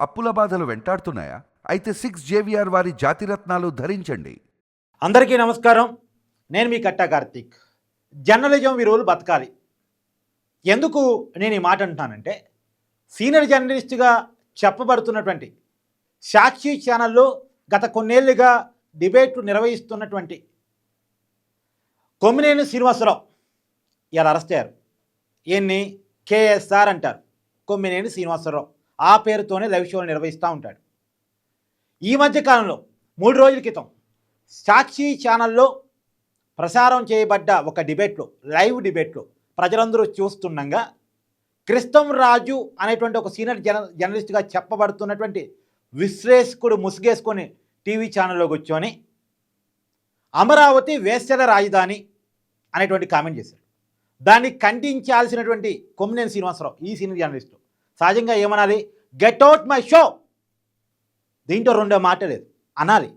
అప్పుల బాధలు వెంటాడుతున్నాయా? అయితే సిక్స్ జేవిఆర్ వారి జాతిరత్నాలు ధరించండి. అందరికీ నమస్కారం. నేను మీ కట్టా కార్తీక్. జర్నలిజం విలువలు బతకాలి. ఎందుకు నేను ఈ మాట అంటున్నానంటే సీనియర్ జర్నలిస్ట్గా చెప్పబడుతున్నటువంటి సాక్షి ఛానల్లో గత కొన్నేళ్ళుగా డిబేట్లు నిర్వహిస్తున్నటువంటి కొమ్మినేని శ్రీనివాసరావు ఇలా అరెస్ట్ అయ్యారు. ఈయన్ని కేఎస్ఆర్ అంటారు. కొమ్మినేని శ్రీనివాసరావు. ఆ పేరుతోనే లైవ్ షోలు నిర్వహిస్తూ ఉంటాడు. ఈ మధ్య కాలంలో మూడు రోజుల క్రితం సాక్షి ఛానల్లో ప్రసారం చేయబడ్డ ఒక డిబేట్లో లైవ్ డిబేట్లో ప్రజలందరూ చూస్తుండగా క్రిస్తం రాజు అనేటువంటి ఒక సీనియర్ జర్న జర్నలిస్ట్గా చెప్పబడుతున్నటువంటి విశ్లేషకుడు ముసుగేసుకొని టీవీ ఛానల్లో కూర్చొని అమరావతి వేసల రాజధాని అనేటువంటి కామెంట్ చేశారు దాన్ని ఖండించాల్సినటువంటి కొమ్మినేని శ్రీనివాసరావు ఈ సీనియర్ జర్నలిస్టు. సహజంగా ఏమనాలి? గెట్ అవుట్ మై షో దీంట్లో రెండో మాట లేదు. అనాలి.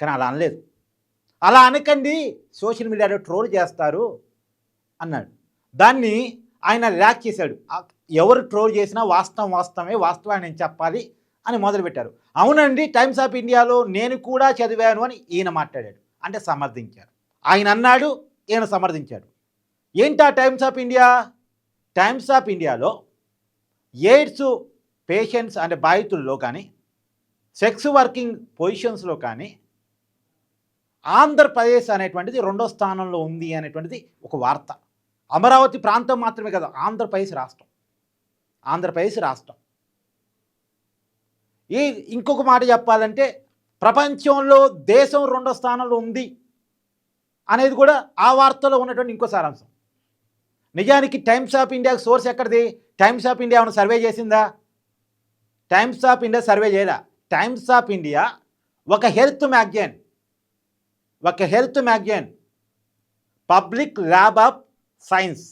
కానీ అలా అనలేదు. అలా అనకండి. సోషల్ మీడియాలో ట్రోల్ చేస్తారు అన్నాడు. దాన్ని ఆయన ల్యాక్ చేశాడు. ఎవరు ట్రోల్ చేసినా వాస్తవం వాస్తవమే వాస్తవాన్ని నేను చెప్పాలి అని మొదలుపెట్టారు. అవునండి టైమ్స్ ఆఫ్ ఇండియాలో నేను కూడా చదివాను అని ఈయన మాట్లాడాడు. అంటే సమర్థించారు. ఆయన అన్నాడు ఈయన సమర్థించాడు. ఏంటా Times of India Times of ఇండియాలో ఎయిడ్స్ పేషెంట్స్ అంటే బాధితుల్లో కానీ సెక్స్ వర్కింగ్ పొజిషన్స్లో కానీ ఆంధ్రప్రదేశ్ అనేటువంటిది రెండో స్థానంలో ఉంది అనేటువంటిది ఒక వార్త. అమరావతి ప్రాంతం మాత్రమే కదా ఆంధ్రప్రదేశ్ రాష్ట్రం. ఆంధ్రప్రదేశ్ రాష్ట్రం. ఈ ఇంకొక మాట చెప్పాలంటే ప్రపంచంలో దేశం రెండో స్థానంలో ఉంది అనేది కూడా ఆ వార్తలో ఉన్నటువంటి ఇంకో సారాంశం. నిజానికి టైమ్స్ ఆఫ్ ఇండియాకి సోర్స్ ఎక్కడిది? టైమ్స్ ఆఫ్ ఇండియా ఏమైనా సర్వే చేసిందా? టైమ్స్ ఆఫ్ ఇండియా సర్వే చేయలే. టైమ్స్ ఆఫ్ ఇండియా ఒక హెల్త్ మ్యాగజైన్ ఒక health magazine public lab of science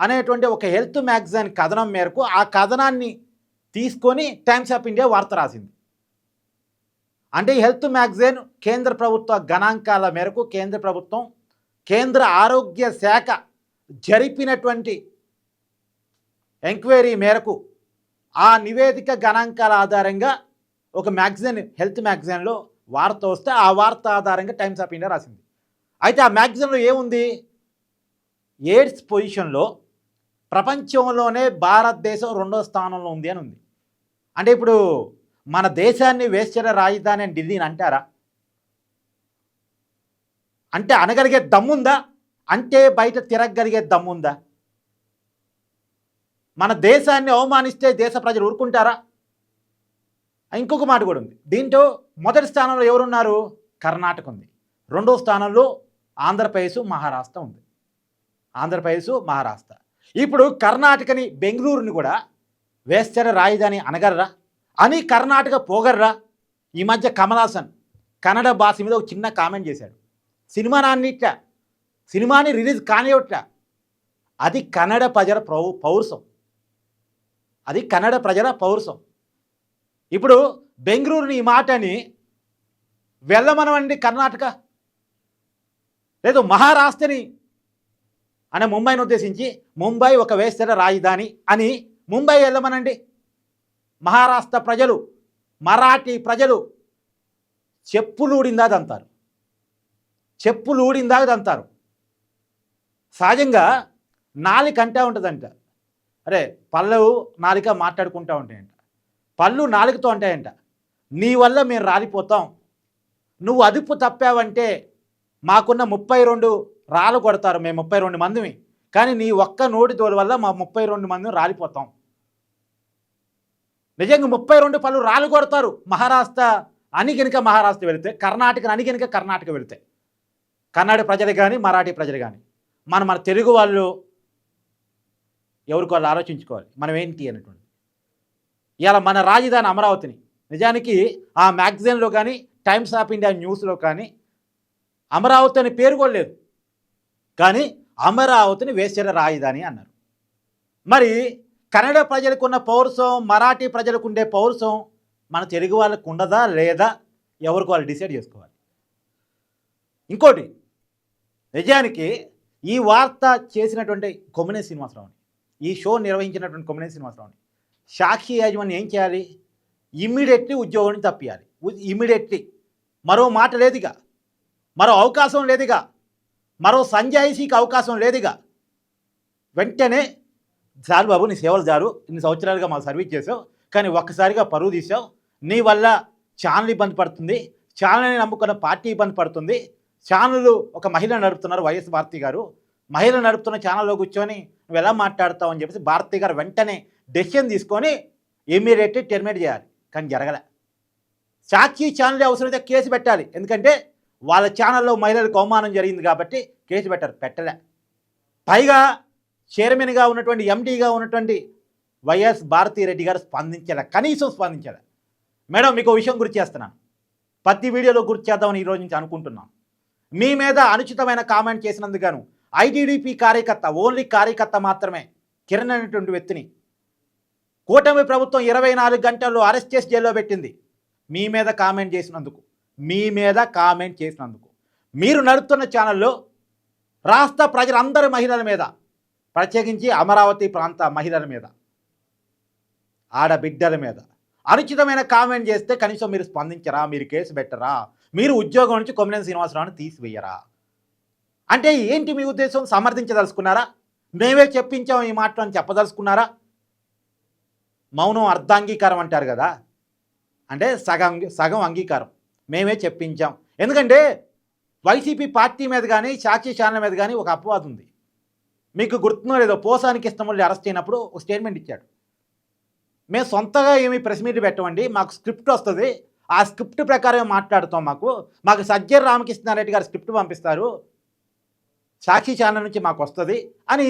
అనేటువంటి ఒక హెల్త్ మ్యాగజైన్ కథనం మేరకు ఆ కథనాన్ని తీసుకొని టైమ్స్ ఆఫ్ ఇండియా వార్త రాసింది. అంటే హెల్త్ మ్యాగజైన్ కేంద్ర ప్రభుత్వ గణాంకాల మేరకు కేంద్ర ప్రభుత్వం కేంద్ర ఆరోగ్య శాఖ జరిపినటువంటి ఎంక్వైరీ మేరకు ఆ నివేదిక గణాంకాల ఆధారంగా ఒక మ్యాగజైన్ హెల్త్ మ్యాగజైన్లో వార్త వస్తే ఆ వార్త ఆధారంగా టైమ్స్ ఆఫ్ ఇండియా రాసింది. అయితే ఆ మ్యాగజైన్లో ఏముంది? ఎయిడ్స్ పొజిషన్లో ప్రపంచంలోనే భారతదేశం రెండో స్థానంలో ఉంది అని ఉంది. అంటే ఇప్పుడు మన దేశాన్ని వేశ్చర రాజధాని అని ఢిల్లీని అంటారా? అంటే అనగలిగే దమ్ముందా? అంటే బయట తిరగగలిగే దమ్ముందా మన దేశాన్ని అవమానిస్తే దేశ ప్రజలు ఊరుకుంటారా? ఇంకొక మాట కూడా ఉంది. దీంట్లో మొదటి స్థానంలో ఎవరున్నారు? కర్ణాటక ఉంది రెండో స్థానంలో ఆంధ్రప్రదేశ్ మహారాష్ట్ర ఉంది. ఆంధ్రప్రదేశ్ మహారాష్ట్ర. ఇప్పుడు కర్ణాటకని బెంగళూరుని కూడా వేశ్చర రాజధాని అనగర్రా? అని కర్ణాటక పోగర్రా? ఈ మధ్య కమల్ హాసన్ కన్నడ భాష మీద ఒక చిన్న కామెంట్ చేశాడు. సినిమా నాన్నిట్లా సినిమాని రిలీజ్ కానివ్వట్లా. అది కన్నడ ప్రజల పౌ పౌరుషం అది కన్నడ ప్రజల పౌరుషం ఇప్పుడు బెంగళూరుని ఈ మాటని వెళ్ళమనవండి కర్ణాటక. లేదు మహారాష్ట్రని అనే ముంబైని ఉద్దేశించి ముంబై ఒక వేస్తర రాజధాని అని ముంబై వెళ్ళమనండి. మహారాష్ట్ర ప్రజలు మరాఠీ ప్రజలు చెప్పులూడిందా అంటారు చెప్పులూడిందా అంటారు సహజంగా నాలిక అంటే ఉంటుందంట. అరే పళ్ళు నాలిక మాట్లాడుకుంటూ ఉంటాయంట. పళ్ళు నాలుగుతో ఉంటాయంట నీ వల్ల మేము రాలిపోతాం. నువ్వు అదుపు తప్పావంటే మాకున్న ముప్పై రెండు రాళ్ళు కొడతారు మేము ముప్పై రెండు మందిమి. కానీ నీ ఒక్క నోటి తోలు వల్ల మా ముప్పై రెండు మంది రాలిపోతాం. నిజంగా ముప్పై రెండు పళ్ళు రాళ్ళు కొడతారు మహారాష్ట్ర అని గనుక మహారాష్ట్ర వెళితే కర్ణాటక అని గనుక కర్ణాటక వెళితే. కర్ణాటక ప్రజలు కానీ మరాఠీ ప్రజలు కానీ మన మన తెలుగు వాళ్ళు ఎవరికి వాళ్ళు ఆలోచించుకోవాలి. మనం ఏంటి అనేటువంటి ఇలా మన రాజధాని అమరావతిని. నిజానికి ఆ మ్యాగజైన్లో కానీ టైమ్స్ ఆఫ్ ఇండియా న్యూస్లో కానీ అమరావతి అని పేరు కూడా లేదు. కానీ అమరావతిని వేశ్చర రాజధాని అన్నారు. మరి కన్నడ ప్రజలకు ఉన్న పౌరసం మరాఠీ ప్రజలకు ఉండే పౌరసం మన తెలుగు వాళ్ళకు ఉండదా లేదా ఎవరికి వాళ్ళు డిసైడ్ చేసుకోవాలి. ఇంకోటి నిజానికి ఈ వార్త చేసినటువంటి కొమ్మినే శ్రీనివాసరావుని ఈ షో నిర్వహించినటువంటి కొమ్మినే శ్రీనివాసరావుని సాక్షి యాజమాన్యం ఏం చేయాలి? ఇమ్మీడియట్లీ ఉద్యోగాన్ని తప్పియాలి. ఇమ్మీడియట్లీ మరో మాట లేదుగా. మరో అవకాశం లేదుగా. మరో సంజాయిషీకి అవకాశం లేదుగా. వెంటనే సార్ బాబు నీ సేవలు జారు. ఇన్ని సంవత్సరాలుగా మాకు సర్వీస్ చేసావు కానీ ఒక్కసారిగా పరువు తీసావు నీ వల్ల ఛానల్ ఇబ్బంది పడుతుంది. ఛానల్ని నమ్ముకున్న పార్టీ ఇబ్బంది పడుతుంది. ఛానల్ ఒక మహిళ నడుపుతున్నారు వైఎస్ భారతి గారు. మహిళ నడుపుతున్న ఛానల్లో కూర్చొని నువ్వు ఎలా మాట్లాడతావు అని చెప్పేసి భారతి గారు వెంటనే డెసిషన్ తీసుకొని ఇమీడియట్ టెర్మినేట్ చేయాలి. కానీ జరగలే. సాక్షి ఛానల్ అవసరమైతే కేసు పెట్టాలి. ఎందుకంటే వాళ్ళ ఛానల్లో మహిళలకు అవమానం జరిగింది కాబట్టి కేసు పెట్టారు. పెట్టలే. పైగా చైర్మన్గా ఉన్నటువంటి ఎండీగా ఉన్నటువంటి వైఎస్ భారతిరెడ్డి గారు స్పందించలే. కనీసం స్పందించలే. మేడం మీకు విషయం గుర్తు చేస్తున్నాను. ప్రతి వీడియోలో గుర్తు చేద్దామని ఈరోజు నుంచి అనుకుంటున్నాను. మీ మీద అనుచితమైన కామెంట్ చేసినందుకు ఐటీడీపీ కార్యకర్త ఓన్లీ కార్యకర్త మాత్రమే. కిరణ్ అనేటువంటి వ్యక్తిని. కూటమి ప్రభుత్వం ఇరవై నాలుగు గంటల్లో అరెస్ట్ చేసి జైల్లో పెట్టింది. మీ మీద కామెంట్ చేసినందుకు. మీ మీద కామెంట్ చేసినందుకు. మీరు నడుపుతున్న ఛానల్లో రాష్ట్ర ప్రజలందరి మహిళల మీద ప్రత్యేకించి అమరావతి ప్రాంత మహిళల మీద ఆడబిడ్డల మీద అనుచితమైన కామెంట్ చేస్తే కనీసం మీరు స్పందించరా మీరు కేసు పెట్టరా? మీరు ఉద్యోగం నుంచి కొమ్మినేని శ్రీనివాసరావుని తీసివేయరా? అంటే ఏంటి మీ ఉద్దేశం? సమర్థించదలుచుకున్నారా? మేమే చెప్పించాం ఈ మాట అని చెప్పదలుచుకున్నారా? మౌనం అర్ధాంగీకారం అంటారు కదా. అంటే సగం సగం అంగీకారం. మేమే చెప్పించాం. ఎందుకంటే వైసీపీ పార్టీ మీద కానీ సాక్షి ఛానల్ మీద కానీ ఒక అపవాదం ఉంది. మీకు గుర్తుందో లేదో పోసానికి ఇష్టం అరెస్ట్ అయినప్పుడు ఒక స్టేట్మెంట్ ఇచ్చాడు. మేము సొంతగా ఏమి ప్రెస్ మీట్ పెట్టమండి మాకు స్క్రిప్ట్ వస్తుంది ఆ స్క్రిప్ట్ ప్రకారమే మాట్లాడుతాం మాకు. మాకు సజ్జర్ రామకృష్ణారెడ్డి గారు స్క్రిప్ట్ పంపిస్తారు. సాక్షి ఛానల్ నుంచి మాకు వస్తుంది అని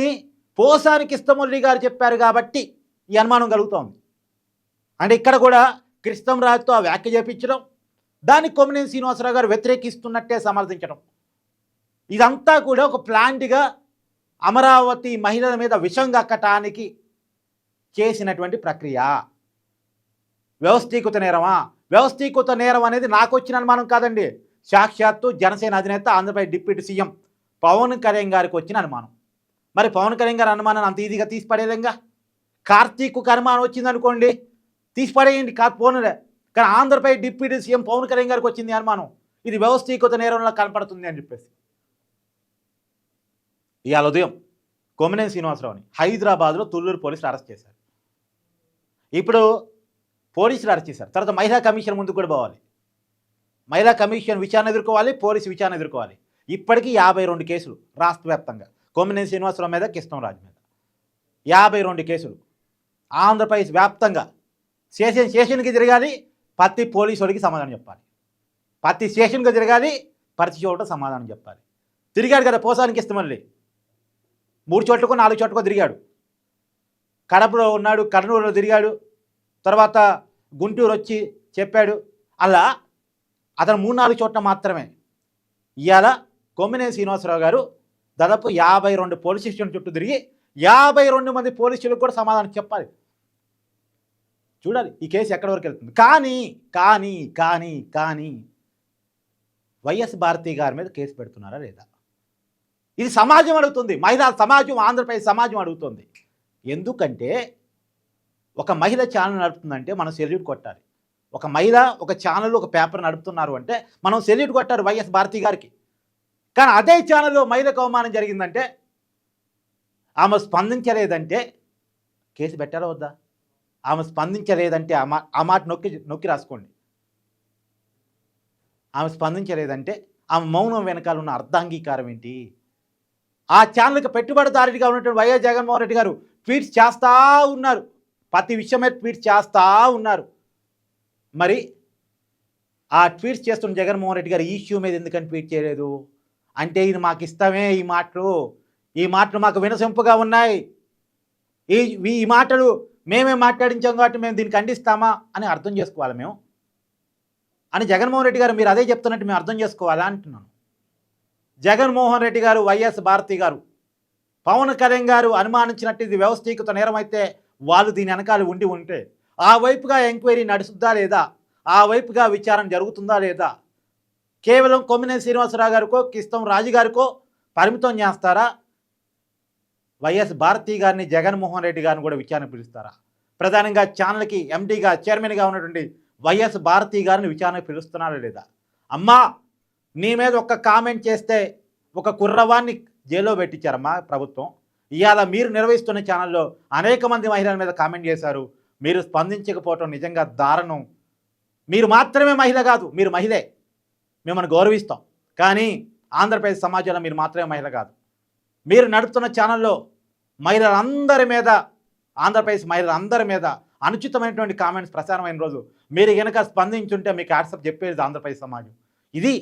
పోసాని కృష్ణమురళి గారు చెప్పారు కాబట్టి ఈ అనుమానం కలుగుతోంది. అంటే ఇక్కడ కూడా కృష్ణంరాజుతో ఆ వ్యాఖ్య చేపించడం దాన్ని కొమ్మినేని శ్రీనివాసరావు గారు వ్యతిరేకిస్తున్నట్టే సమర్థించడం. ఇదంతా కూడా ఒక ప్లాంట్గా అమరావతి మహిళల మీద విషం కక్కటానికి చేసినటువంటి ప్రక్రియ. వ్యవస్థీకృత నేరమా? వ్యవస్థీకృత నేరం అనేది నాకు వచ్చిన అనుమానం కాదండి. సాక్షాత్తు జనసేన అధినేత ఆంధ్రప్రదేశ్ డిప్యూటీ సీఎం పవన్ కళ్యాణ్ గారికి వచ్చిన అనుమానం. మరి పవన్ కళ్యాణ్ గారి అనుమానాన్ని అంత ఈజీగా తీసిపడేదంగా కార్తీక్ అనుమానం వచ్చింది అనుకోండి. తీసి కా పోనులే. కానీ ఆంధ్రప్రదేశ్ డిప్యూటీ సీఎం పవన్ కళ్యాణ్ గారికి వచ్చింది అనుమానం. ఇది వ్యవస్థీకృత నేరంలో కనపడుతుంది అని చెప్పేసి. ఇవాళ ఉదయం కొమ్మినేని శ్రీనివాసరావుని హైదరాబాద్లో తుళ్ళూరు పోలీసులు అరెస్ట్ చేశారు. ఇప్పుడు పోలీసులు అరెస్ట్ చేశారు. తర్వాత మహిళా కమిషన్ ముందుకు కూడా పోవాలి. మహిళా కమిషన్ విచారణ ఎదుర్కోవాలి పోలీసు విచారణ ఎదుర్కోవాలి. ఇప్పటికీ యాభై రెండు కేసులు రాష్ట్ర వ్యాప్తంగా. కొమ్మినేని శ్రీనివాసరావు మీద కృష్ణంరాజు మీద. యాభై రెండు కేసులు. ఆంధ్రప్రదేశ్ వ్యాప్తంగా స్టేషన్ స్టేషన్కి తిరగాలి ప్రతి పోలీసుడికి సమాధానం చెప్పాలి. ప్రతి స్టేషన్కి తిరగాలి ప్రతి చోట సమాధానం చెప్పాలి. తిరిగాడు కదా పోసానికి ఇష్టమల్లి మూడు చోట్లకో నాలుగు చోట్లకో తిరిగాడు. కడపలో ఉన్నాడు కర్నూలులో తిరిగాడు. తర్వాత గుంటూరు వచ్చి చెప్పాడు అలా అతను మూడు నాలుగు చోట్ల మాత్రమే. ఇవాళ కొమ్మినేని శ్రీనివాసరావు గారు దాదాపు యాభై రెండు పోలీస్ స్టేషన్ చుట్టూ తిరిగి యాభై రెండు మంది పోలీసులకు కూడా సమాధానం చెప్పాలి. చూడాలి ఈ కేసు ఎక్కడి వరకు వెళ్తుంది. కానీ కానీ కానీ కానీ వైఎస్ భారతి గారి మీద కేసు పెడుతున్నారా లేదా? ఇది సమాజం అడుగుతుంది. మహిళా సమాజం ఆంధ్రప్రదేశ్ సమాజం అడుగుతుంది. ఎందుకంటే ఒక మహిళ ఛానల్ నడుపుతుందంటే మనం సెల్యూట్ కొట్టాలి. ఒక మహిళ ఒక ఛానల్ ఒక పేపర్ నడుపుతున్నారు అంటే మనం సెల్యూట్ కొట్టారు వైఎస్ భారతి గారికి. కానీ అదే ఛానల్లో మహిళకు అవమానం జరిగిందంటే ఆమె స్పందించలేదంటే కేసు పెట్టారా వద్దా? ఆమె స్పందించలేదంటే ఆ ఆ మాట నొక్కి నొక్కి రాసుకోండి. ఆమె స్పందించలేదంటే ఆమె మౌనం వెనకాల ఉన్న అర్ధాంగీకారం ఏంటి? ఆ ఛానల్కి పెట్టుబడిదారుడిగా ఉన్నటువంటి వైఎస్ జగన్మోహన్ రెడ్డి గారు ట్వీట్స్ చేస్తూ ఉన్నారు. ప్రతి విషయమే ట్వీట్ చేస్తూ ఉన్నారు. మరి ఆ ట్వీట్ చేస్తున్న జగన్మోహన్ రెడ్డి గారు ఈ ఇష్యూ మీద ఎందుకని ట్వీట్ చేయలేదు? అంటే ఇది మాకు ఇష్టమే ఈ మాటలు. ఈ మాటలు మాకు వినసొంపుగా ఉన్నాయి. ఈ ఈ మాటలు మేమే మాట్లాడించాం కాబట్టి మేము దీన్ని ఖండిస్తామా అని అర్థం చేసుకోవాలి మేము. అని జగన్మోహన్ రెడ్డి గారు మీరు అదే చెప్తున్నట్టు మేము అర్థం చేసుకోవాలా అంటున్నాను. జగన్మోహన్ రెడ్డి గారు వైఎస్ భారతి గారు పవన్ కళ్యాణ్ గారు అనుమానించినట్టు ఇది వ్యవస్థీకృత నేరం అయితే వాళ్ళు దీని వెనకాల ఉండి ఉంటే ఆ వైపుగా ఎంక్వైరీ నడుస్తుందా లేదా? ఆ వైపుగా విచారణ జరుగుతుందా లేదా? కేవలం కొమ్మినేని శ్రీనివాసరావు గారికో కిస్తం రాజు గారికో పరిమితం చేస్తారా? వైఎస్ భారతి గారిని జగన్మోహన్ రెడ్డి గారిని కూడా విచారణ పిలుస్తారా? ప్రధానంగా ఛానల్కి ఎండీగా చైర్మన్గా ఉన్నటువంటి వైఎస్ భారతి గారిని విచారణ పిలుస్తున్నారా లేదా? అమ్మా నీ మీద ఒక్క కామెంట్ చేస్తే ఒక కుర్రవాన్ని జైల్లో పెట్టించారమ్మా ప్రభుత్వం. ఇవాళ మీరు నిర్వహిస్తున్న ఛానల్లో అనేక మంది మహిళల మీద కామెంట్ చేశారు. మీరు స్పందించకపోవటం నిజంగా దారుణం. మీరు మాత్రమే మహిళ కాదు మీరు మహిళే. మిమ్మల్ని గౌరవిస్తాం. కానీ ఆంధ్రప్రదేశ్ సమాజంలో మీరు మాత్రమే మహిళ కాదు. మీరు నడుపుతున్న ఛానల్లో మహిళలందరి మీద ఆంధ్రప్రదేశ్ మహిళలందరి మీద అనుచితమైనటువంటి కామెంట్స్ ప్రసారమైన రోజు. మీరు కనుక స్పందించుంటే మీకు వాట్సాప్ చెప్పేది ఆంధ్రప్రదేశ్ సమాజం. ఇది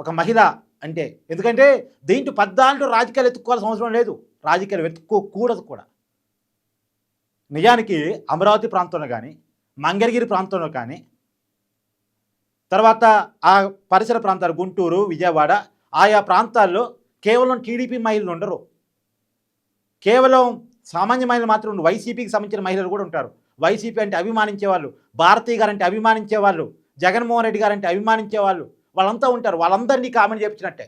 ఒక మహిళ అంటే ఎందుకంటే దీంట్లో పద్నాలుగు రాజకీయాలు ఎత్తుక్కోవాల్సిన అవసరం లేదు. రాజకీయాలు వెతుక్కోకూడదు కూడా. నిజానికి అమరావతి ప్రాంతంలో కానీ మంగళగిరి ప్రాంతంలో కానీ తర్వాత ఆ పరిసర ప్రాంతాలు గుంటూరు విజయవాడ ఆయా ప్రాంతాల్లో కేవలం టీడీపీ మహిళలు ఉండరు. కేవలం సామాన్య మహిళలు మాత్రం ఉండరు. వైసీపీకి సంబంధించిన మహిళలు కూడా ఉంటారు. వైసీపీ అంటే అభిమానించే వాళ్ళు భారతీయ గారు అంటే అభిమానించే వాళ్ళు జగన్మోహన్ రెడ్డి గారు అంటే అభిమానించే వాళ్ళు వాళ్ళంతా ఉంటారు. వాళ్ళందరినీ కామెంట్ చేపించినట్టే.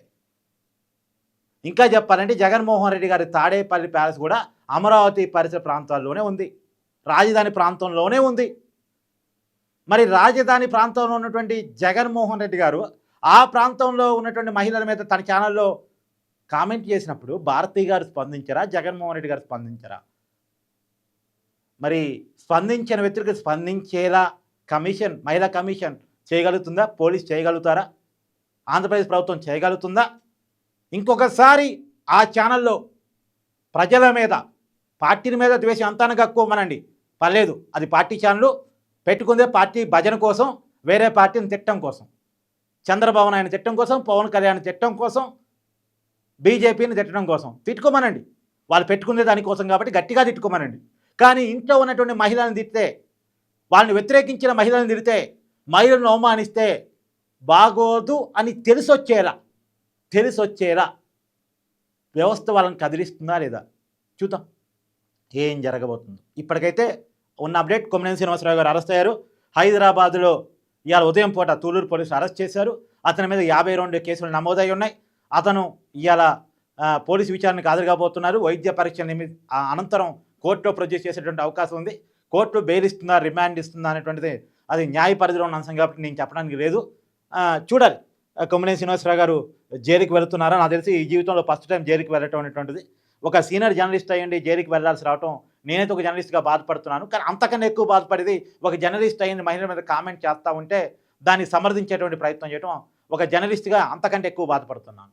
ఇంకా చెప్పాలంటే జగన్మోహన్ రెడ్డి గారి తాడేపల్లి ప్యాలెస్ కూడా అమరావతి పరిసర ప్రాంతాల్లోనే ఉంది. రాజధాని ప్రాంతంలోనే ఉంది. మరి రాజధాని ప్రాంతంలో ఉన్నటువంటి జగన్మోహన్ రెడ్డి గారు ఆ ప్రాంతంలో ఉన్నటువంటి మహిళల మీద తన ఛానల్లో కామెంట్ చేసినప్పుడు భారతి గారు స్పందించరా? జగన్మోహన్ రెడ్డి గారు స్పందించరా? మరి స్పందించిన వ్యక్తులకు స్పందించేలా కమిషన్ మహిళా కమిషన్ చేయగలుగుతుందా? పోలీస్ చేయగలుగుతారా? ఆంధ్రప్రదేశ్ ప్రభుత్వం చేయగలుగుతుందా? ఇంకొకసారి ఆ ఛానల్లో ప్రజల మీద పార్టీల మీద ద్వేషం అంతాను కక్కువమనండి పర్లేదు అది పార్టీ ఛానల్ పెట్టుకుందే పార్టీ భజన కోసం వేరే పార్టీని తిట్టడం కోసం. చంద్రబాబు నాయుడు తిట్టడం కోసం పవన్ కళ్యాణ్ తిట్టడం కోసం బీజేపీని తిట్టడం కోసం. తిట్టుకోమనండి. వాళ్ళు పెట్టుకునే దానికోసం కాబట్టి గట్టిగా తిట్టుకోమనండి. కానీ ఇంట్లో ఉన్నటువంటి మహిళలను తిడితే వాళ్ళని వ్యతిరేకించిన మహిళలను తిడితే మహిళలను అవమానిస్తే బాగోదు అని తెలిసొచ్చేలా తెలిసొచ్చేలా వ్యవస్థ వాళ్ళని కదిలిస్తుందా లేదా? చూద్దాం. ఏం జరగబోతుందో. ఇప్పటికైతే ఉన్న అప్డేట్ కొమ్మినేని శ్రీనివాసరావు గారు అరెస్ట్ అయ్యారు. హైదరాబాద్లో ఇవాళ ఉదయం పూట తూలూరు పోలీసులు అరెస్ట్ చేశారు. అతని మీద యాభై రెండు కేసులు నమోదై ఉన్నాయి. అతను ఇవాళ పోలీసు విచారణకు హాజరుగాబోతున్నారు. వైద్య పరీక్ష నిమి అనంతరం కోర్టులో ప్రొడ్యూస్ చేసేటువంటి అవకాశం ఉంది. కోర్టు బెయిల్ ఇస్తుందా రిమాండ్ ఇస్తుందా అనేటువంటిది అది న్యాయ పరిధిలో ఉన్న అంశం కాబట్టి నేను చెప్పడానికి లేదు. చూడాలి. ఆ, శ్రీనివాసరావు గారు జైలుకి వెళుతున్నారా? నాకు తెలిసి ఈ జీవితంలో ఫస్ట్ టైం జైలుకి వెళ్ళటం అనేటువంటిది. ఒక సీనియర్ జర్నలిస్ట్ అయ్యండి జైలుకి వెళ్ళాల్సి రావటం నేనైతే ఒక జర్నలిస్ట్గా బాధపడుతున్నాను. కానీ అంతకన్నా ఎక్కువ బాధపడేది ఒక జర్నలిస్ట్ అయ్యింది మహిళల మీద కామెంట్ చేస్తూ ఉంటే దాన్ని సమర్థించేటువంటి ప్రయత్నం చేయడం ఒక జర్నలిస్ట్గా అంతకంటే ఎక్కువ బాధపడుతున్నాను.